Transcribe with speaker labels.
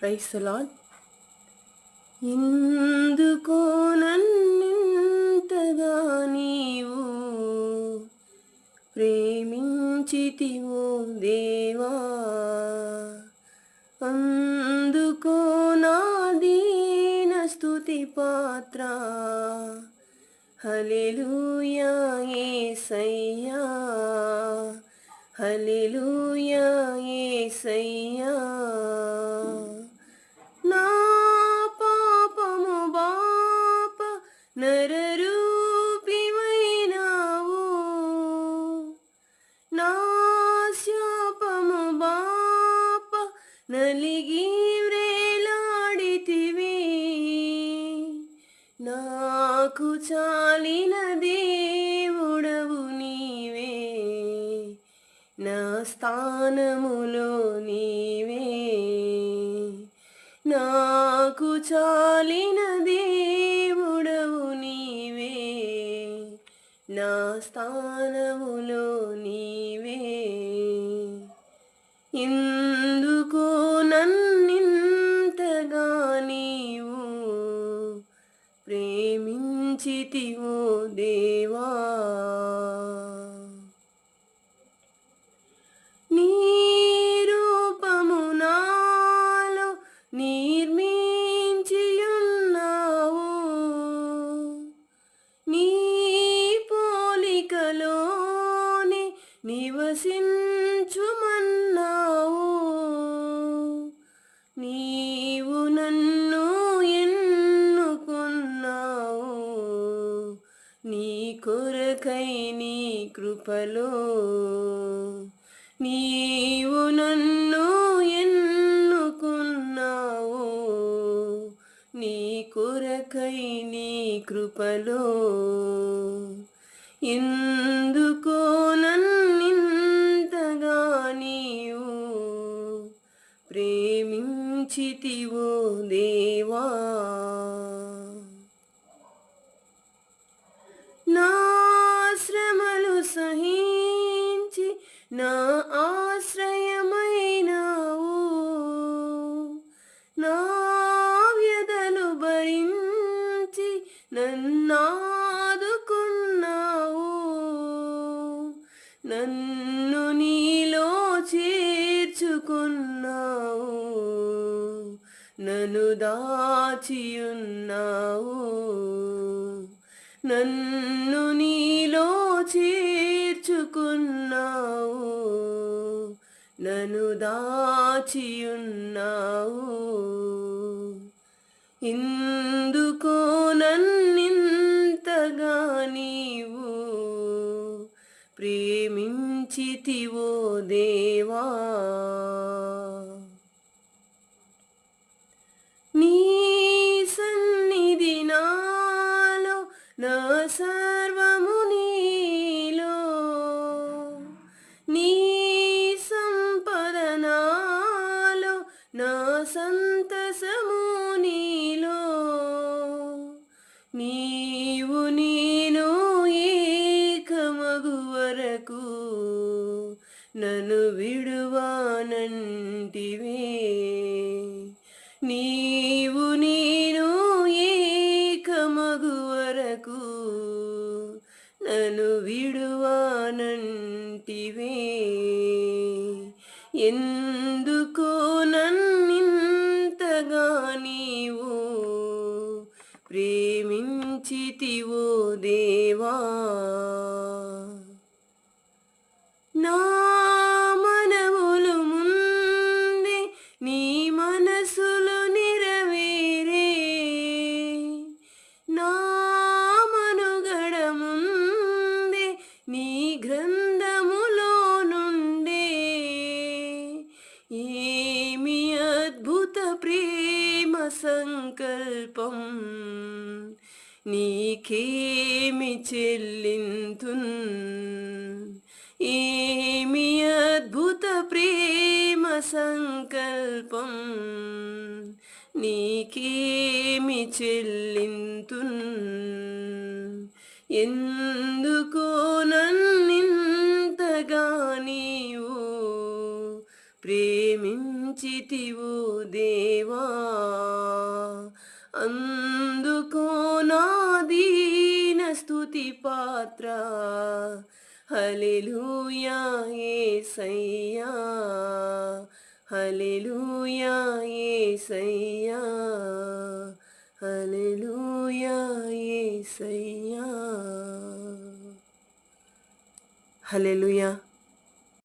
Speaker 1: Price lord ఎందుకో నన్నింతగా నీవు ప్రేమించితివో దేవా? అందుకో నా దీన స్థుతి పాత్ర. హల్లెలూయా యేసయ్యా హల్లెలూయా యేసయ్యా నాకు చాలిన దేవుడవు నీవే. నా స్థానములో నీవే. నాకు చాలిన దేవుడవు నీవే. నా స్థానములో నీ ప్రేమించితివో దేవా. నీ రూపము నాలో నిర్మించియున్నావు. నీ పోలికలోని నివసించుమన్నావు. నీవు నన్ను నీ కొరకై నీ కృపలో నీవు నన్ను ఎన్నుకున్నావు. నీ కొరకై నీ కృపలో ఎందుకో నన్నింతగా నీవు ప్రేమించితివో దేవా. నన్ను నీలో చేర్చుకున్నావు నన్ను దాచియున్నావు. నన్ను నీలో చేర్చుకున్నావు నన్ను దాచియున్నావు. ఎందుకో దేవా. నీ సన్నిధి నాలో నా సర్వము నీలో. నీ సంపద నాలో నా సంతసము నీలో. నీ నను విడువానంటివే. నీవు నేను ఏకమగు వరకు నను విడువానంటివే. ఎందుకో నన్నింతగా నీవు ప్రేమించితివో దేవా. నా సంకల్పం నీకేమి చెల్లింతున్? ఏమి అద్భుత ప్రేమ సంకల్పం నీకేమి చెల్లింతున్? ఎందుకో నన్నింతగా నీవు ప్రేమి దేవా? అందుకో నా దీన స్తుతి పాత్ర. హల్లెలూయా యేసయ్యా హల్లెలూయా యేసయ్యా హల్లెలూయా యేసయ్యా హల్లెలూయా.